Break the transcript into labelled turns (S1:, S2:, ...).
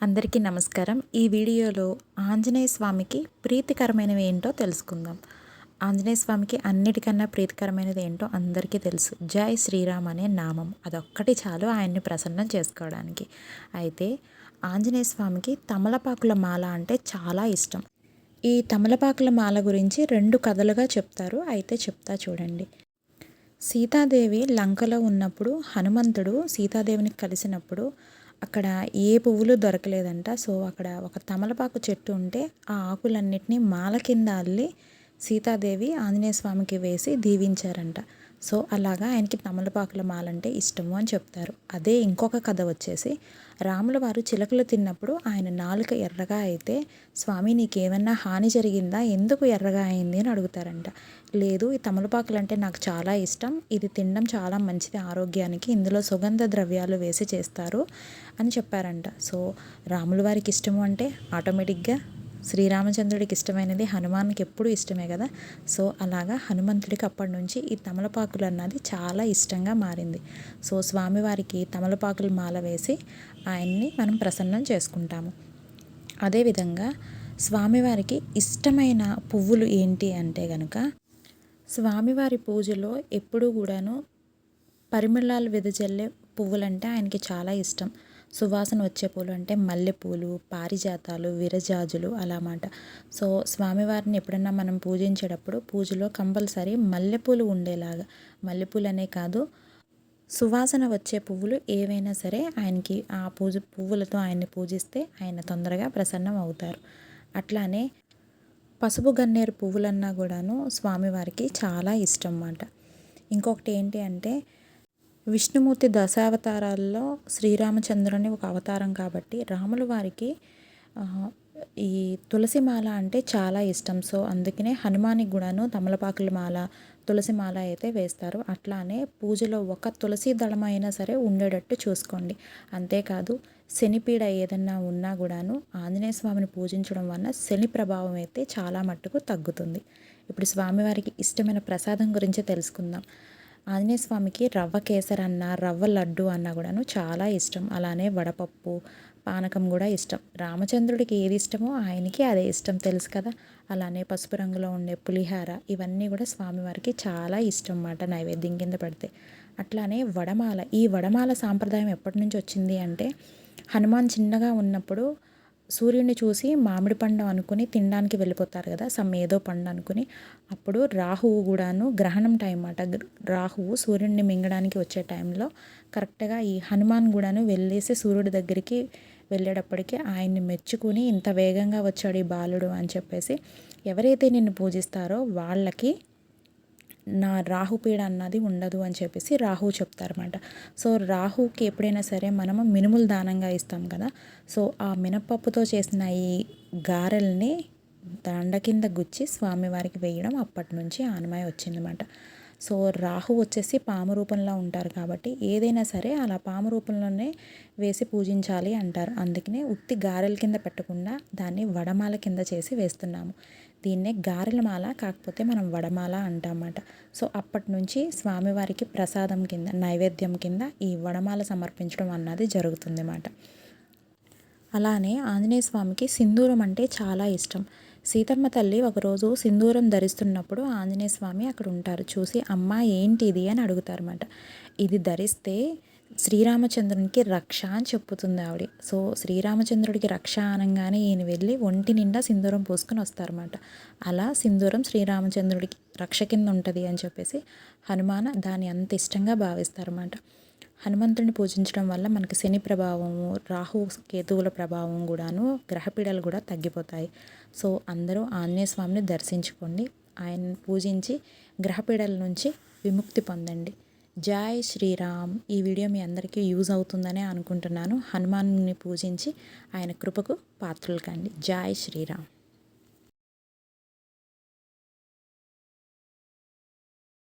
S1: అందరికీ నమస్కారం. ఈ వీడియోలో ఆంజనేయ స్వామికి ప్రీతికరమైనవి ఏంటో తెలుసుకుందాం. ఆంజనేయ స్వామికి అన్నిటికన్నా ప్రీతికరమైనది ఏంటో అందరికీ తెలుసు. జై శ్రీరామ్ అనే నామం. అదొక్కటి చాలు ఆయన్ని ప్రసన్నం చేసుకోవడానికి. అయితే ఆంజనేయ స్వామికి తమలపాకుల మాల అంటే చాలా ఇష్టం. ఈ తమలపాకుల మాల గురించి రెండు కథలుగా చెప్తారు. అయితే చెప్తా చూడండి. సీతాదేవి లంకలో ఉన్నప్పుడు హనుమంతుడు సీతాదేవిని కలిసినప్పుడు అక్కడ ఏ పువ్వులు దొరకలేదంట. సో అక్కడ ఒక తమలపాకు చెట్టు ఉంటే ఆ ఆకులన్నిటినీ మాల కింద అల్లి సీతాదేవి ఆంజనేయ స్వామికి వేసి దీవించారంట. సో అలాగా ఆయనకి తమలపాకుల మాలంటే ఇష్టము అని చెప్తారు. అదే ఇంకొక కథ వచ్చేసి రాముల వారు చిలకలు తిన్నప్పుడు ఆయన నాలుక ఎర్రగా అయితే స్వామి నీకేమన్నా హాని జరిగిందా? ఎందుకు ఎర్రగా అయింది? అని అడుగుతారంట. లేదు ఈ తమలపాకులు అంటే నాకు చాలా ఇష్టం. ఇది తినడం చాలా మంచిది ఆరోగ్యానికి. ఇందులో సుగంధ ద్రవ్యాలు వేసి చేస్తారు అని చెప్పారంట. సో రాముల వారికి ఇష్టము అంటే ఆటోమేటిక్గా శ్రీరామచంద్రుడికి ఇష్టమైనది హనుమాన్కి ఎప్పుడు ఇష్టమే కదా. సో అలాగా హనుమంతుడికి అప్పటి నుంచి ఈ తమలపాకులు అన్నది చాలా ఇష్టంగా మారింది. సో స్వామివారికి తమలపాకులు మాల వేసి ఆయన్ని మనం ప్రసన్నం చేసుకుంటాము. అదేవిధంగా స్వామివారికి ఇష్టమైన పువ్వులు ఏంటి అంటే కనుక స్వామివారి పూజలో ఎప్పుడూ కూడాను పరిమళాలు వెదజల్లే పువ్వులంటే ఆయనకి చాలా ఇష్టం. సువాసన వచ్చే పూలు అంటే మల్లెపూలు పారిజాతాలు విరజాజులు అలా మాట సో స్వామివారిని ఎప్పుడన్నా మనం పూజించేటప్పుడు పూజలో కంపల్సరీ మల్లెపూలు ఉండేలాగా. మల్లెపూలు అనే కాదు సువాసన వచ్చే పువ్వులు ఏవైనా సరే ఆయనకి ఆ పూజ పువ్వులతో ఆయన్ని పూజిస్తే ఆయన తొందరగా ప్రసన్నం అవుతారు. అట్లానే పసుపు గన్నేరు పువ్వులన్నా కూడాను స్వామివారికి చాలా ఇష్టం అన్నమాట. ఇంకొకటి ఏంటి అంటే విష్ణుమూర్తి దశావతారాల్లో శ్రీరామచంద్రుని ఒక అవతారం కాబట్టి రాములు వారికి ఈ తులసి మాల అంటే చాలా ఇష్టం. సో అందుకనే హనుమానికి కూడాను తమలపాకుల మాల తులసి మాల అయితే వేస్తారు. అట్లానే పూజలో ఒక తులసి దళమైనా సరే ఉండేటట్టు చూసుకోండి. అంతేకాదు శనిపీడ ఏదన్నా ఉన్నా కూడాను ఆంజనేయ స్వామిని పూజించడం వలన శని ప్రభావం అయితే చాలా మట్టుకు తగ్గుతుంది. ఇప్పుడు స్వామివారికి ఇష్టమైన ప్రసాదం గురించి తెలుసుకుందాం. ఆంజనేయ స్వామికి రవ్వ కేసర్ అన్న రవ్వ లడ్డు అన్న కూడాను చాలా ఇష్టం. అలానే వడపప్పు పానకం కూడా ఇష్టం. రామచంద్రుడికి ఏది ఇష్టమో ఆయనకి అదే ఇష్టం తెలుసు కదా? అలానే పసుపు రంగులో ఉండే పులిహార ఇవన్నీ కూడా స్వామివారికి చాలా ఇష్టం అన్నమాట నైవేద్యం కింద పెడితే. అట్లానే వడమాల ఈ వడమాల సాంప్రదాయం ఎప్పటి నుంచి వచ్చింది అంటే హనుమాన్ చిన్నగా ఉన్నప్పుడు సూర్యుడిని చూసి మామిడి పండు అనుకుని తినడానికి వెళ్ళిపోతారు కదా సమ్ ఏదో పండు అనుకుని. అప్పుడు రాహువు కూడాను గ్రహణం టైం అట. రాహువు సూర్యుడిని మింగడానికి వచ్చే టైంలో కరెక్ట్గా ఈ హనుమాన్ కూడాను వెళ్ళేసి సూర్యుడి దగ్గరికి వెళ్ళేటప్పటికి ఆయన్ని మెచ్చుకుని ఇంత వేగంగా వచ్చాడు ఈ బాలుడు అని చెప్పేసి ఎవరైతే నిన్ను పూజిస్తారో వాళ్ళకి నా రాహుపీడ అన్నది ఉండదు అని చెప్పేసి రాహు చెప్తారన్నమాట. సో రాహుకి ఎప్పుడైనా సరే మనము మినుములు దానంగా ఇస్తాం కదా. సో ఆ మినపప్పుతో చేసిన ఈ గారెల్ని దండ కింద గుచ్చి స్వామివారికి వేయడం అప్పటి నుంచి ఆనమాయ వచ్చిందన్నమాట. సో రాహు వచ్చేసి పాము రూపంలో ఉంటారు కాబట్టి ఏదైనా సరే అలా పాము రూపంలోనే వేసి పూజించాలి అంటారు. అందుకనే ఉత్తి గారెల కింద పెట్టకుండా దాన్ని వడమాల కింద చేసి వేస్తున్నాము. దీన్నే గారెల మాల కాకపోతే మనం వడమాల అంటామన్నమాట. సో అప్పటి నుంచి స్వామివారికి ప్రసాదం కింద నైవేద్యం కింద ఈ వడమాల సమర్పించడం అన్నది జరుగుతుంది అన్నమాట అలానే ఆంజనేయ స్వామికి సింధూరం అంటే చాలా ఇష్టం. సీతమ్మ తల్లి ఒకరోజు సింధూరం ధరిస్తున్నప్పుడు ఆంజనేయ స్వామి అక్కడ ఉంటారు. చూసి అమ్మ ఏంటి ఇది అని అడుగుతారన్నమాట. ఇది ధరిస్తే శ్రీరామచంద్రునికి రక్ష అని చెప్పుతుంది ఆవిడ. సో శ్రీరామచంద్రుడికి రక్ష అనగానే ఈయన వెళ్ళి ఒంటి నిండా సింధూరం పూసుకొని వస్తారన్నమాట. అలా సింధూరం శ్రీరామచంద్రుడికి రక్ష కింద ఉంటుంది అని చెప్పేసి హనుమాన దాన్ని అంత ఇష్టంగా భావిస్తారన్నమాట. హనుమంతుడిని పూజించడం వల్ల మనకి శని ప్రభావము రాహు కేతువుల ప్రభావం కూడాను గ్రహపీడలు కూడా తగ్గిపోతాయి. సో అందరూ ఆంజనేయ స్వామిని దర్శించుకోండి. ఆయన పూజించి గ్రహపీడల నుంచి విముక్తి పొందండి. జై శ్రీరామ్. ఈ వీడియో మీ అందరికీ యూజ్ అవుతుందనే అనుకుంటున్నాను. హనుమాన్ని పూజించి ఆయన కృపకు పాత్రలు కండి. జై శ్రీరామ్.